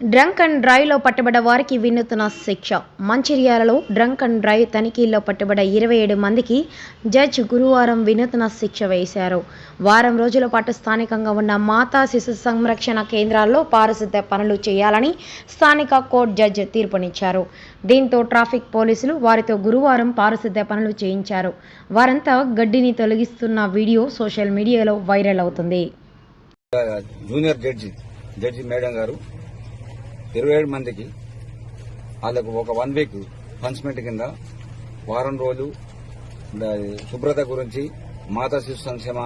Drunk and డ్రైవ్లో పట్టుబడ్డ వారికి వినూత్న శిక్ష. మంచిర్యాలలో డ్రంక్ అండ్ డ్రైవ్ తనిఖీల్లో పట్టుబడ్డ ఇరవై ఏడు మందికి జడ్జ్ గురువారం వినూత్న శిక్ష వేశారు. వారం రోజుల పాటు స్థానికంగా ఉన్న మాతా శిశు సంరక్షణ కేంద్రాల్లో పారిశుద్ధ పనులు చేయాలని స్థానిక కోర్టు జడ్జ్ తీర్పునిచ్చారు. దీంతో ట్రాఫిక్ పోలీసులు వారితో గురువారం పారిశుద్ధ పనులు చేయించారు. వారంతా గడ్డిని తొలగిస్తున్న వీడియో సోషల్ మీడియాలో వైరల్ అవుతుంది. జూనియర్ జడ్జి జడ్జి మేడం గారు ఇరవై ఏడు మందికి వాళ్ళకు ఒక వన్ వీక్ పనిష్మెంట్ కింద వారం రోజులు శుభ్రత గురించి మాతా శిశు సంక్షేమ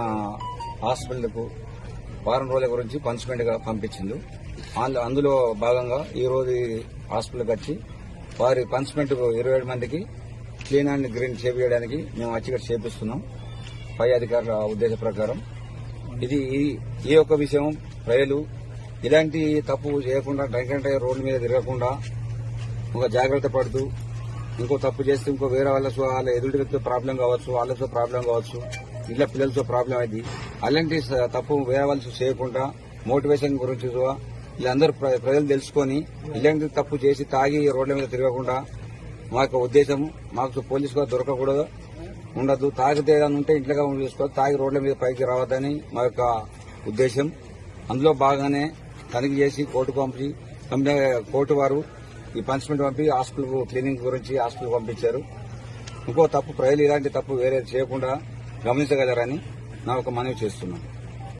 హాస్పిటల్కు వారం రోజుల గురించి పనిష్మెంట్గా పంపించింది అందులో భాగంగా ఈరోజు హాస్పిటల్కి వచ్చి వారి పనిష్మెంట్ ఇరవై ఏడు మందికి క్లీన్ అండ్ గ్రీన్ చేపించడానికి మేము వచ్చి ఇక్కడ చేపిస్తున్నాం. పై అధికారుల ఉద్దేశ ప్రకారం. ఇది ఈ- ఈ యొక్క విషయం ప్రజలు ఇలాంటి తప్పు చేయకుండా డ్రంక్ అండ్ డ్రైవ్ రోడ్ల మీద తిరగకుండా ఒక జాగ్రత్త పడుతూ ఇంకో తప్పు చేస్తే ఇంకో వేరే వాళ్ళతో వాళ్ళ ఎదుటి వ్యక్తితో ప్రాబ్లం కావచ్చు వాళ్ళతో ప్రాబ్లం కావచ్చు ఇళ్ళ పిల్లలతో ప్రాబ్లం అయింది అలాంటి తప్పు వేరే వాళ్ళు చేయకుండా మోటివేషన్ గురించి వీళ్ళందరూ ప్ర- ప్రజలు తెలుసుకొని ఇలాంటి తప్పు చేసి తాగి రోడ్ల మీద తిరగకుండా మా యొక్క ఉద్దేశం మాకు పోలీసు కూడా దొరకకూడదు ఉండదు. తాగితే ఏదైనా ఉంటే ఇంట్లో చూసుకోవాలి తాగి రోడ్ల మీద పైకి రావద్దని మా యొక్క ఉద్దేశం. అందులో బాగానే తనిఖీ చేసి కోర్టు పంపి కోర్టు వారు ఈ పనిష్మెంట్ పంపి హాస్పిటల్ క్లీనింగ్ గురించి హాస్పిటల్ పంపించారు. ఇంకో తప్పు ప్రజలు ఇలాంటి తప్పు వేరే చేయకుండా గమనించగలరని నా ఒక మనవి చేస్తున్నాను.